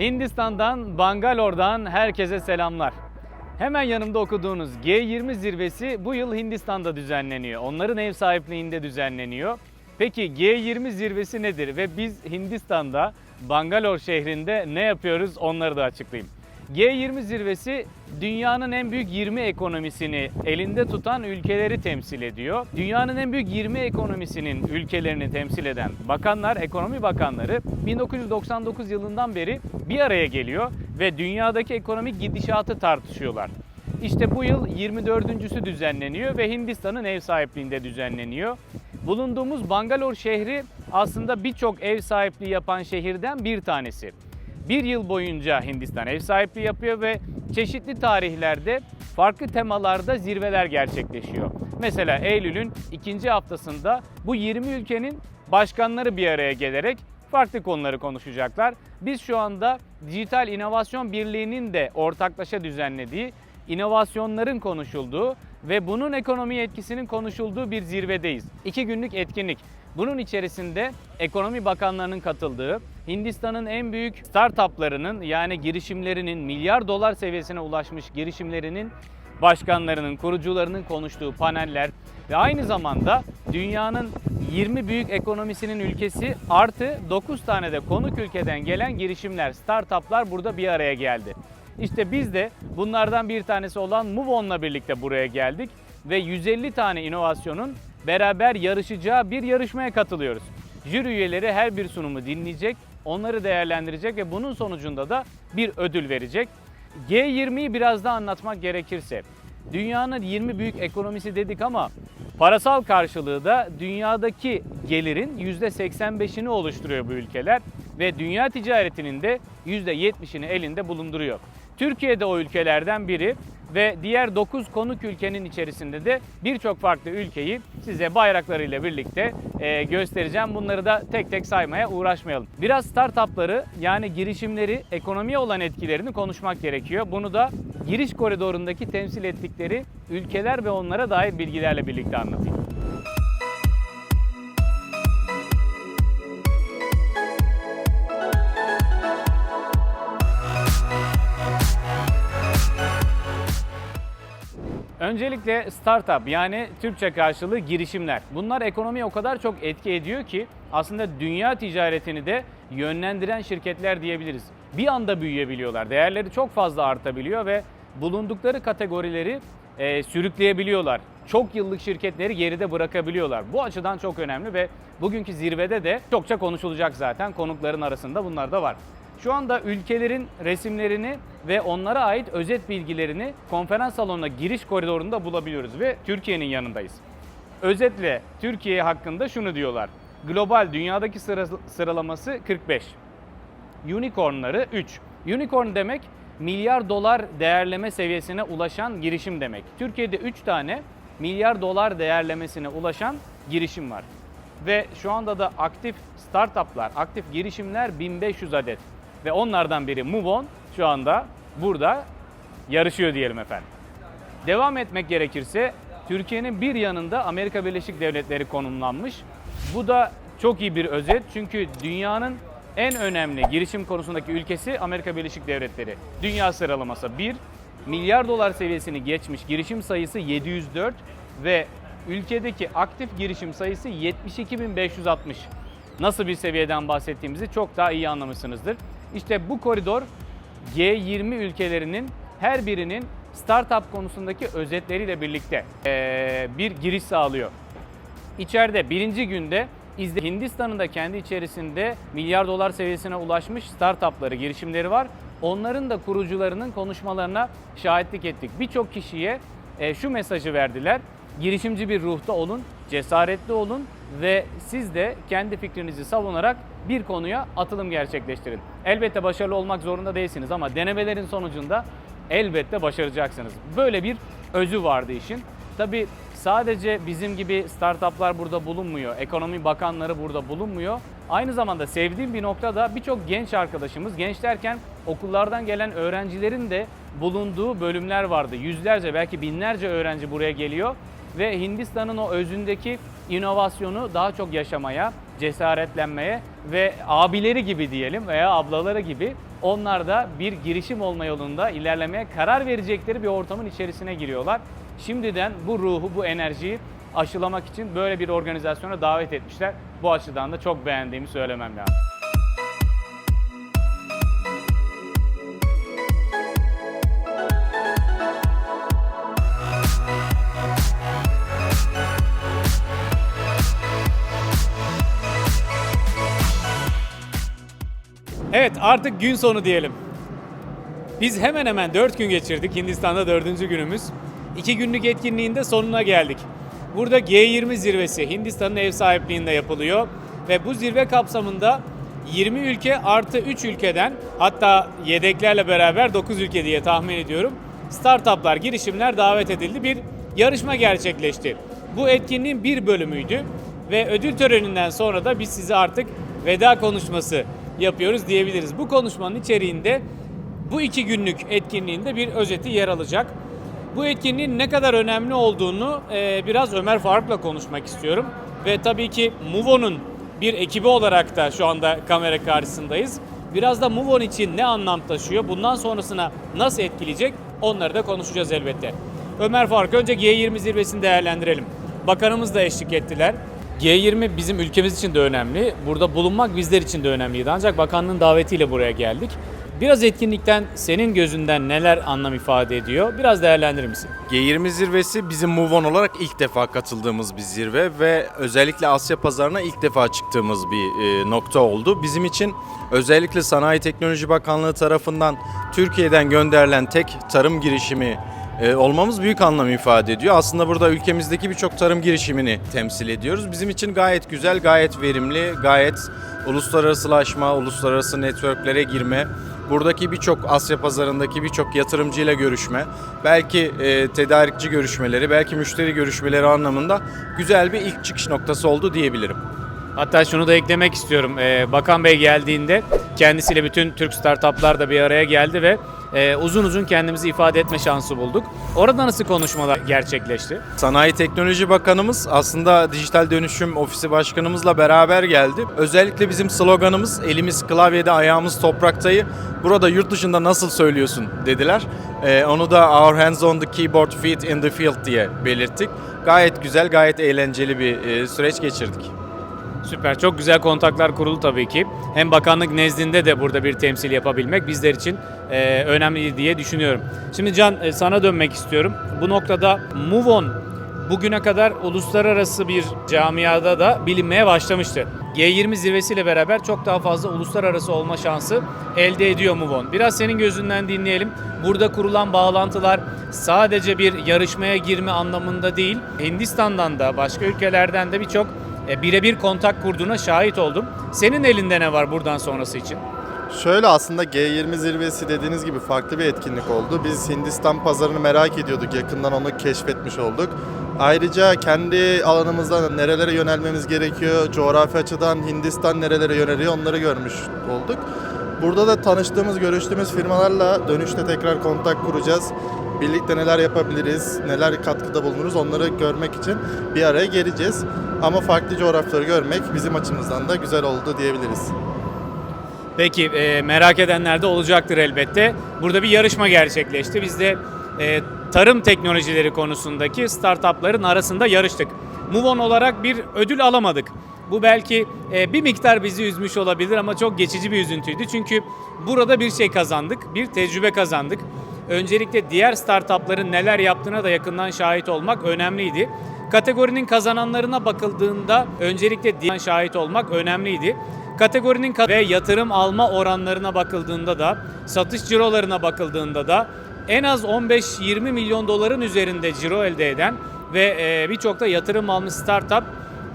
Hindistan'dan, Bangalore'dan herkese selamlar. Hemen yanımda okuduğunuz G20 zirvesi bu yıl Hindistan'da düzenleniyor. Onların ev sahipliğinde düzenleniyor. Peki G20 zirvesi nedir ve biz Hindistan'da Bangalore şehrinde ne yapıyoruz onları da açıklayayım. G20 zirvesi dünyanın en büyük 20 ekonomisini elinde tutan ülkeleri temsil ediyor. Dünyanın en büyük 20 ekonomisinin ülkelerini temsil eden bakanlar, ekonomi bakanları 1999 yılından beri bir araya geliyor ve dünyadaki ekonomik gidişatı tartışıyorlar. İşte bu yıl 24.sü düzenleniyor ve Hindistan'ın ev sahipliğinde düzenleniyor. Bulunduğumuz Bangalore şehri aslında birçok ev sahipliği yapan şehirden bir tanesi. Bir yıl boyunca Hindistan ev sahipliği yapıyor ve çeşitli tarihlerde farklı temalarda zirveler gerçekleşiyor. Mesela Eylül'ün ikinci haftasında bu 20 ülkenin başkanları bir araya gelerek farklı konuları konuşacaklar. Biz şu anda Dijital İnovasyon Birliği'nin de ortaklaşa düzenlediği inovasyonların konuşulduğu ve bunun ekonomi etkisinin konuşulduğu bir zirvedeyiz. İki günlük etkinlik. Bunun içerisinde ekonomi bakanlarının katıldığı, Hindistan'ın en büyük startuplarının yani girişimlerinin milyar dolar seviyesine ulaşmış girişimlerinin başkanlarının, kurucularının konuştuğu paneller ve aynı zamanda dünyanın 20 büyük ekonomisinin ülkesi artı 9 tane de konuk ülkeden gelen girişimler, startuplar burada bir araya geldi. İşte biz de bunlardan bir tanesi olan MoveOn'la birlikte buraya geldik ve 150 tane inovasyonun beraber yarışacağı bir yarışmaya katılıyoruz. Jüri üyeleri her bir sunumu dinleyecek, onları değerlendirecek ve bunun sonucunda da bir ödül verecek. G20'yi biraz daha anlatmak gerekirse, dünyanın 20 büyük ekonomisi dedik ama parasal karşılığı da dünyadaki gelirin %85'ini oluşturuyor bu ülkeler ve dünya ticaretinin de %70'ini elinde bulunduruyor. Türkiye de o ülkelerden biri ve diğer 9 konuk ülkenin içerisinde de birçok farklı ülkeyi size bayraklarıyla birlikte e, göstereceğim. Bunları da tek tek saymaya uğraşmayalım. Biraz startupları yani girişimleri, ekonomiye olan etkilerini konuşmak gerekiyor. Bunu da giriş koridorundaki temsil ettikleri ülkeler ve onlara dair bilgilerle birlikte anlatayım. Öncelikle startup yani Türkçe karşılığı girişimler. Bunlar ekonomiye o kadar çok etki ediyor ki aslında dünya ticaretini de yönlendiren şirketler diyebiliriz. Bir anda büyüyebiliyorlar. Değerleri çok fazla artabiliyor ve bulundukları kategorileri e, sürükleyebiliyorlar. Çok yıllık şirketleri geride bırakabiliyorlar. Bu açıdan çok önemli ve bugünkü zirvede de çokça konuşulacak zaten. Konukların arasında bunlar da var. Şu anda ülkelerin resimlerini ve onlara ait özet bilgilerini konferans salonuna giriş koridorunda bulabiliyoruz ve Türkiye'nin yanındayız. Özetle Türkiye hakkında şunu diyorlar. Global dünyadaki sıra- sıralaması 45. Unicornları 3. Unicorn demek milyar dolar değerleme seviyesine ulaşan girişim demek. Türkiye'de 3 tane milyar dolar değerlemesine ulaşan girişim var. Ve şu anda da aktif startuplar, aktif girişimler 1500 adet. Ve onlardan biri MoveOn şu anda burada yarışıyor diyelim efendim. Devam etmek gerekirse Türkiye'nin bir yanında Amerika Birleşik Devletleri konumlanmış. Bu da çok iyi bir özet çünkü dünyanın en önemli girişim konusundaki ülkesi Amerika Birleşik Devletleri. Dünya sıralaması 1, milyar dolar seviyesini geçmiş girişim sayısı 704 ve ülkedeki aktif girişim sayısı 72.560. Nasıl bir seviyeden bahsettiğimizi çok daha iyi anlamışsınızdır. İşte bu koridor G20 ülkelerinin her birinin startup konusundaki özetleriyle birlikte bir giriş sağlıyor. İçeride birinci günde izle Hindistan'ın da kendi içerisinde milyar dolar seviyesine ulaşmış startupları, girişimleri var. Onların da kurucularının konuşmalarına şahitlik ettik. Birçok kişiye şu mesajı verdiler. Girişimci bir ruhta olun, cesaretli olun ve siz de kendi fikrinizi savunarak bir konuya atılım gerçekleştirin. Elbette başarılı olmak zorunda değilsiniz ama denemelerin sonucunda elbette başaracaksınız. Böyle bir özü vardı işin. Tabii sadece bizim gibi startuplar burada bulunmuyor. Ekonomi bakanları burada bulunmuyor. Aynı zamanda sevdiğim bir nokta da birçok genç arkadaşımız, genç derken okullardan gelen öğrencilerin de bulunduğu bölümler vardı. Yüzlerce belki binlerce öğrenci buraya geliyor ve Hindistan'ın o özündeki inovasyonu daha çok yaşamaya, cesaretlenmeye ve abileri gibi diyelim veya ablaları gibi Onlar da bir girişim olma yolunda ilerlemeye karar verecekleri bir ortamın içerisine giriyorlar. Şimdiden bu ruhu, bu enerjiyi aşılamak için böyle bir organizasyona davet etmişler. Bu açıdan da çok beğendiğimi söylemem lazım. Artık gün sonu diyelim. Biz hemen hemen 4 gün geçirdik. Hindistan'da 4. günümüz. 2 günlük etkinliğin de sonuna geldik. Burada G20 zirvesi Hindistan'ın ev sahipliğinde yapılıyor. Ve bu zirve kapsamında 20 ülke artı 3 ülkeden hatta yedeklerle beraber 9 ülke diye tahmin ediyorum. Startuplar, girişimler davet edildi. Bir yarışma gerçekleşti. Bu etkinliğin bir bölümüydü. Ve ödül töreninden sonra da biz size artık veda konuşması yapıyoruz diyebiliriz. Bu konuşmanın içeriğinde bu iki günlük etkinliğinde bir özeti yer alacak. Bu etkinliğin ne kadar önemli olduğunu e, biraz Ömer Faruk'la konuşmak istiyorum. Ve tabii ki Muvo'nun bir ekibi olarak da şu anda kamera karşısındayız. Biraz da Muvon için ne anlam taşıyor, bundan sonrasına nasıl etkileyecek onları da konuşacağız elbette. Ömer Faruk önce G20 zirvesini değerlendirelim. Bakanımız da eşlik ettiler. G20 bizim ülkemiz için de önemli. Burada bulunmak bizler için de önemliydi. Ancak bakanlığın davetiyle buraya geldik. Biraz etkinlikten senin gözünden neler anlam ifade ediyor? Biraz değerlendirir misin? G20 zirvesi bizim Move On olarak ilk defa katıldığımız bir zirve ve özellikle Asya pazarına ilk defa çıktığımız bir e, nokta oldu. Bizim için özellikle Sanayi Teknoloji Bakanlığı tarafından Türkiye'den gönderilen tek tarım girişimi e, olmamız büyük anlam ifade ediyor. Aslında burada ülkemizdeki birçok tarım girişimini temsil ediyoruz. Bizim için gayet güzel, gayet verimli, gayet uluslararasılaşma, uluslararası networklere girme, buradaki birçok Asya pazarındaki birçok yatırımcıyla görüşme, belki e, tedarikçi görüşmeleri, belki müşteri görüşmeleri anlamında güzel bir ilk çıkış noktası oldu diyebilirim. Hatta şunu da eklemek istiyorum. Ee, Bakan Bey geldiğinde kendisiyle bütün Türk startuplar da bir araya geldi ve e, uzun uzun kendimizi ifade etme şansı bulduk. Orada nasıl konuşmalar gerçekleşti? Sanayi Teknoloji Bakanımız aslında Dijital Dönüşüm Ofisi Başkanımızla beraber geldi. Özellikle bizim sloganımız elimiz klavyede ayağımız topraktayı burada yurt dışında nasıl söylüyorsun dediler. Ee, onu da our hands on the keyboard feet in the field diye belirttik. Gayet güzel gayet eğlenceli bir e, süreç geçirdik. Süper. Çok güzel kontaklar kuruldu tabii ki. Hem bakanlık nezdinde de burada bir temsil yapabilmek bizler için e, önemli diye düşünüyorum. Şimdi Can e, sana dönmek istiyorum. Bu noktada Move On bugüne kadar uluslararası bir camiada da bilinmeye başlamıştı. G20 zirvesiyle beraber çok daha fazla uluslararası olma şansı elde ediyor Move On. Biraz senin gözünden dinleyelim. Burada kurulan bağlantılar sadece bir yarışmaya girme anlamında değil, Hindistan'dan da başka ülkelerden de birçok e, birebir kontak kurduğuna şahit oldum. Senin elinde ne var buradan sonrası için? Şöyle aslında G20 zirvesi dediğiniz gibi farklı bir etkinlik oldu. Biz Hindistan pazarını merak ediyorduk. Yakından onu keşfetmiş olduk. Ayrıca kendi alanımızda nerelere yönelmemiz gerekiyor, coğrafi açıdan Hindistan nerelere yöneliyor onları görmüş olduk. Burada da tanıştığımız, görüştüğümüz firmalarla dönüşte tekrar kontak kuracağız. Birlikte neler yapabiliriz, neler katkıda bulunuruz onları görmek için bir araya geleceğiz. Ama farklı coğrafyaları görmek bizim açımızdan da güzel oldu diyebiliriz. Peki e, merak edenler de olacaktır elbette. Burada bir yarışma gerçekleşti. Biz de e, tarım teknolojileri konusundaki startupların arasında yarıştık. Muvon olarak bir ödül alamadık. Bu belki e, bir miktar bizi üzmüş olabilir ama çok geçici bir üzüntüydü. Çünkü burada bir şey kazandık, bir tecrübe kazandık. Öncelikle diğer startupların neler yaptığına da yakından şahit olmak önemliydi. Kategorinin kazananlarına bakıldığında öncelikle diğer şahit olmak önemliydi. Kategorinin ka- ve yatırım alma oranlarına bakıldığında da, satış cirolarına bakıldığında da en az 15-20 milyon doların üzerinde ciro elde eden ve e, birçok da yatırım almış startup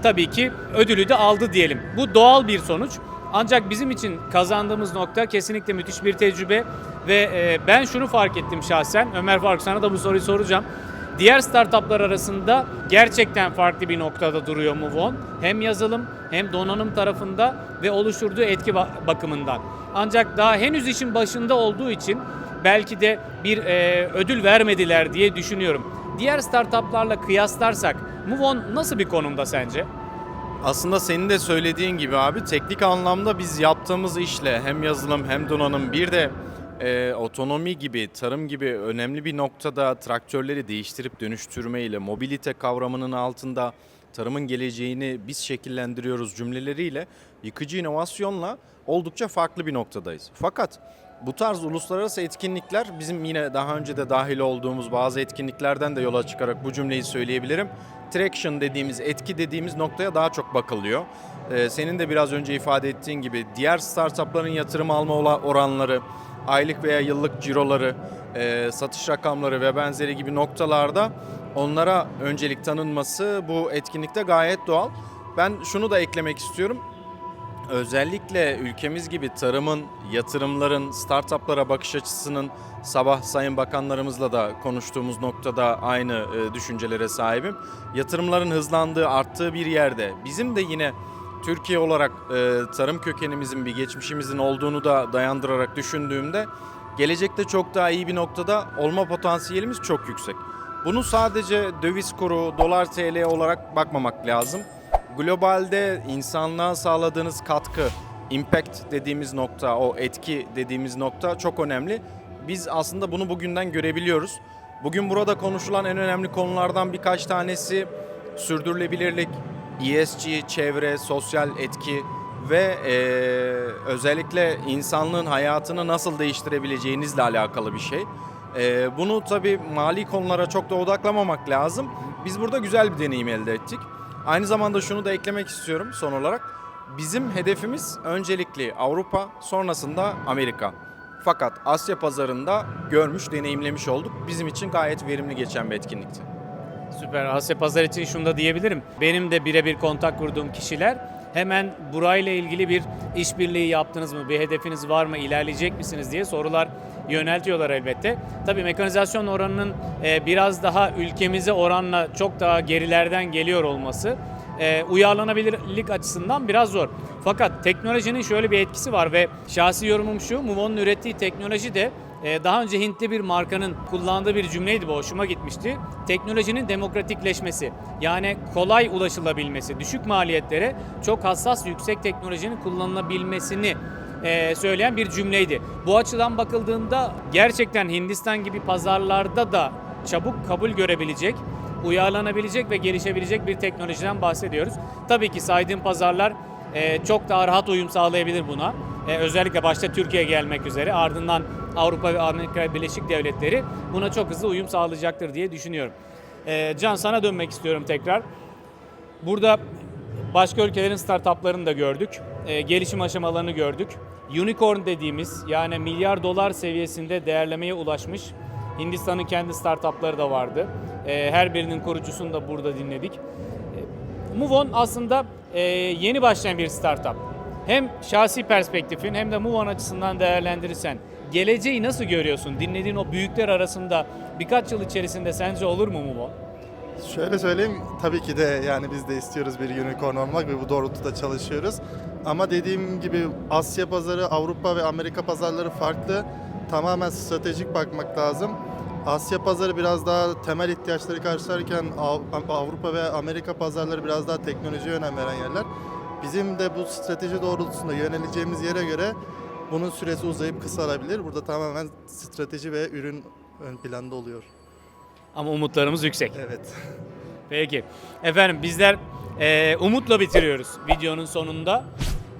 tabii ki ödülü de aldı diyelim. Bu doğal bir sonuç. Ancak bizim için kazandığımız nokta kesinlikle müthiş bir tecrübe ve e, ben şunu fark ettim şahsen. Ömer Faruk sana da bu soruyu soracağım. Diğer startuplar arasında gerçekten farklı bir noktada duruyor Muvon. Hem yazılım hem donanım tarafında ve oluşturduğu etki ba- bakımından. Ancak daha henüz işin başında olduğu için belki de bir e, ödül vermediler diye düşünüyorum. Diğer startuplarla kıyaslarsak Muvon nasıl bir konumda sence? Aslında senin de söylediğin gibi abi teknik anlamda biz yaptığımız işle hem yazılım hem donanım bir de e, otonomi gibi, tarım gibi önemli bir noktada traktörleri değiştirip dönüştürme ile mobilite kavramının altında tarımın geleceğini biz şekillendiriyoruz cümleleriyle yıkıcı inovasyonla oldukça farklı bir noktadayız. Fakat bu tarz uluslararası etkinlikler bizim yine daha önce de dahil olduğumuz bazı etkinliklerden de yola çıkarak bu cümleyi söyleyebilirim. Traction dediğimiz, etki dediğimiz noktaya daha çok bakılıyor. Ee, senin de biraz önce ifade ettiğin gibi diğer startupların yatırım alma oranları, aylık veya yıllık ciroları, e, satış rakamları ve benzeri gibi noktalarda onlara öncelik tanınması bu etkinlikte gayet doğal. Ben şunu da eklemek istiyorum. Özellikle ülkemiz gibi tarımın, yatırımların, startuplara bakış açısının sabah sayın bakanlarımızla da konuştuğumuz noktada aynı e, düşüncelere sahibim. Yatırımların hızlandığı, arttığı bir yerde bizim de yine Türkiye olarak e, tarım kökenimizin bir geçmişimizin olduğunu da dayandırarak düşündüğümde gelecekte çok daha iyi bir noktada olma potansiyelimiz çok yüksek. Bunu sadece döviz kuru, dolar TL olarak bakmamak lazım globalde insanlığa sağladığınız katkı, impact dediğimiz nokta, o etki dediğimiz nokta çok önemli. Biz aslında bunu bugünden görebiliyoruz. Bugün burada konuşulan en önemli konulardan birkaç tanesi sürdürülebilirlik, ESG, çevre, sosyal etki ve eee, özellikle insanlığın hayatını nasıl değiştirebileceğinizle alakalı bir şey. Eee, bunu tabii mali konulara çok da odaklamamak lazım. Biz burada güzel bir deneyim elde ettik. Aynı zamanda şunu da eklemek istiyorum son olarak. Bizim hedefimiz öncelikli Avrupa, sonrasında Amerika. Fakat Asya pazarında görmüş, deneyimlemiş olduk. Bizim için gayet verimli geçen bir etkinlikti. Süper. Asya Pazar için şunu da diyebilirim. Benim de birebir kontak kurduğum kişiler hemen burayla ilgili bir işbirliği yaptınız mı, bir hedefiniz var mı, ilerleyecek misiniz diye sorular yöneltiyorlar elbette. Tabii mekanizasyon oranının e, biraz daha ülkemize oranla çok daha gerilerden geliyor olması e, uyarlanabilirlik açısından biraz zor. Fakat teknolojinin şöyle bir etkisi var ve şahsi yorumum şu, Muvo'nun ürettiği teknoloji de Daha önce Hintli bir markanın kullandığı bir cümleydi bu, hoşuma gitmişti. Teknolojinin demokratikleşmesi, yani kolay ulaşılabilmesi, düşük maliyetlere çok hassas yüksek teknolojinin kullanılabilmesini e, söyleyen bir cümleydi. Bu açıdan bakıldığında gerçekten Hindistan gibi pazarlarda da çabuk kabul görebilecek, uyarlanabilecek ve gelişebilecek bir teknolojiden bahsediyoruz. Tabii ki saydığım pazarlar e, çok daha rahat uyum sağlayabilir buna. E, özellikle başta Türkiye gelmek üzere ardından Avrupa ve Amerika Birleşik Devletleri buna çok hızlı uyum sağlayacaktır diye düşünüyorum. E, Can sana dönmek istiyorum tekrar. Burada başka ülkelerin startuplarını da gördük. E, gelişim aşamalarını gördük. Unicorn dediğimiz yani milyar dolar seviyesinde değerlemeye ulaşmış Hindistan'ın kendi startupları da vardı. E, her birinin kurucusunu da burada dinledik. Movon aslında e, yeni başlayan bir startup. Hem şahsi perspektifin hem de Movon açısından değerlendirirsen geleceği nasıl görüyorsun? Dinlediğin o büyükler arasında birkaç yıl içerisinde sence olur mu Movon? Şöyle söyleyeyim, tabii ki de yani biz de istiyoruz bir unicorn olmak ve bu doğrultuda çalışıyoruz. Ama dediğim gibi Asya pazarı, Avrupa ve Amerika pazarları farklı. Tamamen stratejik bakmak lazım. Asya pazarı biraz daha temel ihtiyaçları karşılarken Av- Avrupa ve Amerika pazarları biraz daha teknolojiye önem veren yerler. Bizim de bu strateji doğrultusunda yöneleceğimiz yere göre bunun süresi uzayıp kısalabilir. Burada tamamen strateji ve ürün ön planda oluyor. Ama umutlarımız yüksek. Evet. Peki. Efendim bizler e, umutla bitiriyoruz videonun sonunda.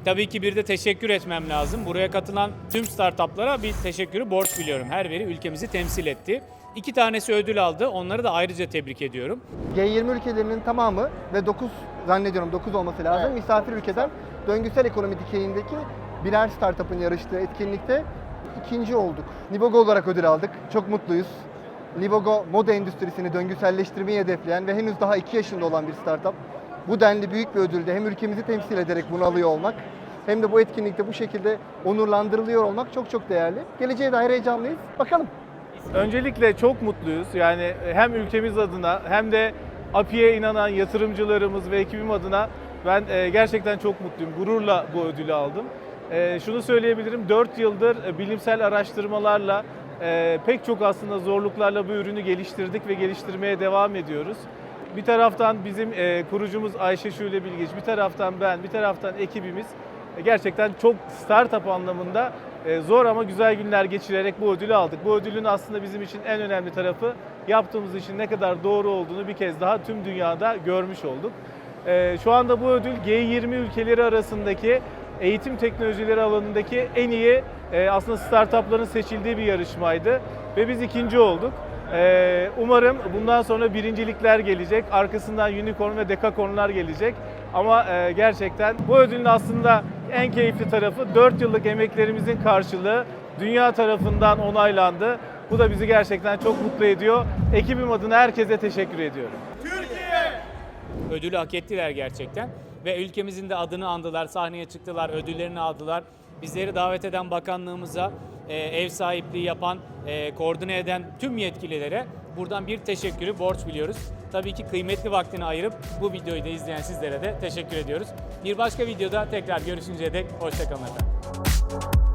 Tabii ki bir de teşekkür etmem lazım. Buraya katılan tüm startuplara bir teşekkürü borç biliyorum. Her biri ülkemizi temsil etti. İki tanesi ödül aldı. Onları da ayrıca tebrik ediyorum. G20 ülkelerinin tamamı ve 9 zannediyorum 9 olması lazım misafir ülkeden döngüsel ekonomi dikeyindeki birer startup'ın yarıştığı etkinlikte ikinci olduk. Nibogo olarak ödül aldık. Çok mutluyuz. Nibogo moda endüstrisini döngüselleştirmeyi hedefleyen ve henüz daha 2 yaşında olan bir startup. Bu denli büyük bir ödülde hem ülkemizi temsil ederek bunu alıyor olmak hem de bu etkinlikte bu şekilde onurlandırılıyor olmak çok çok değerli. Geleceğe dair heyecanlıyız. Bakalım. Öncelikle çok mutluyuz. Yani hem ülkemiz adına hem de API'ye inanan yatırımcılarımız ve ekibim adına ben e, gerçekten çok mutluyum. Gururla bu ödülü aldım. E, Şunu söyleyebilirim, 4 yıldır e, bilimsel araştırmalarla e, pek çok aslında zorluklarla bu ürünü geliştirdik ve geliştirmeye devam ediyoruz. Bir taraftan bizim e, kurucumuz Ayşe Şule Bilgiç, bir taraftan ben, bir taraftan ekibimiz e, gerçekten çok startup anlamında e, zor ama güzel günler geçirerek bu ödülü aldık. Bu ödülün aslında bizim için en önemli tarafı yaptığımız işin ne kadar doğru olduğunu bir kez daha tüm dünyada görmüş olduk. E, Şu anda bu ödül G20 ülkeleri arasındaki eğitim teknolojileri alanındaki en iyi e, aslında startupların seçildiği bir yarışmaydı ve biz ikinci olduk. E, Umarım bundan sonra birincilikler gelecek, arkasından unicorn ve dekakornlar gelecek. Ama e, gerçekten bu ödülün aslında en keyifli tarafı 4 yıllık emeklerimizin karşılığı dünya tarafından onaylandı. Bu da bizi gerçekten çok mutlu ediyor. Ekibim adına herkese teşekkür ediyorum. ödülü hak ettiler gerçekten. Ve ülkemizin de adını andılar, sahneye çıktılar, ödüllerini aldılar. Bizleri davet eden bakanlığımıza, e, ev sahipliği yapan, e, koordine eden tüm yetkililere buradan bir teşekkürü borç biliyoruz. Tabii ki kıymetli vaktini ayırıp bu videoyu da izleyen sizlere de teşekkür ediyoruz. Bir başka videoda tekrar görüşünceye dek hoşçakalın efendim.